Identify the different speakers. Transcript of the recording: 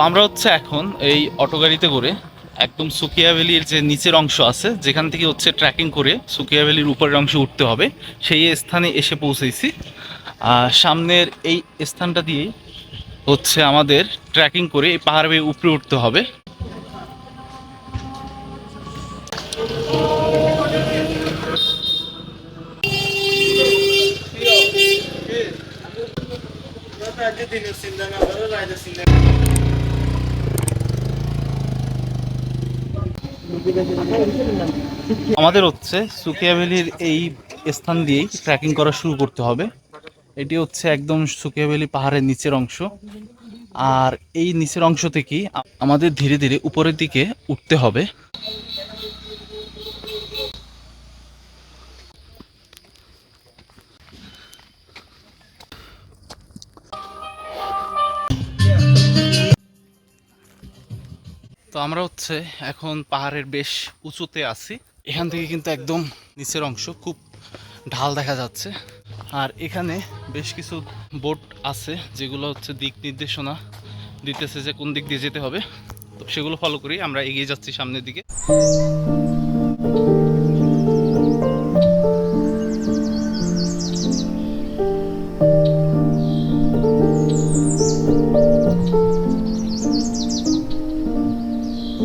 Speaker 1: আমরা হচ্ছে এখন এই অটো গাড়িতে করে একদম সুকিয়া ভ্যালির যে নিচের অংশ আছে যেখান থেকে হচ্ছে ট্রেকিং করে সুকিয়া ভ্যালির উপরের অংশে উঠতে হবে সেই স্থানে এসে পৌঁছেছি সামনের এই স্থানটা দিয়েই হচ্ছে আমাদের ট্রেকিং করে এই পাহাড় বেয়ে উপরে উঠতে হবে আমাদের হচ্ছে সুকিয়া ভ্যালির এই স্থান দিয়েই ট্রেকিং করা শুরু করতে হবে। এটি হচ্ছে একদম সুকিয়া ভ্যালি পাহাড়ের নিচের অংশ। আর এই নিচের অংশ থেকেই আমাদের ধীরে ধীরে উপরের দিকে উঠতে হবে। তো আমরা হচ্ছে এখন পাহাড়ের বেশ উঁচুতে আছি। এখান থেকে কিন্তু একদম নিচের অংশ, খুব ঢাল দেখা যাচ্ছে। আর এখানে বেশ কিছু বোট আছে, যেগুলো হচ্ছে দিক নির্দেশনা দিতেছে যে কোন দিক দিয়ে যেতে হবে। তো সেগুলো ফলো করি আমরা এগিয়ে যাচ্ছি সামনের দিকে।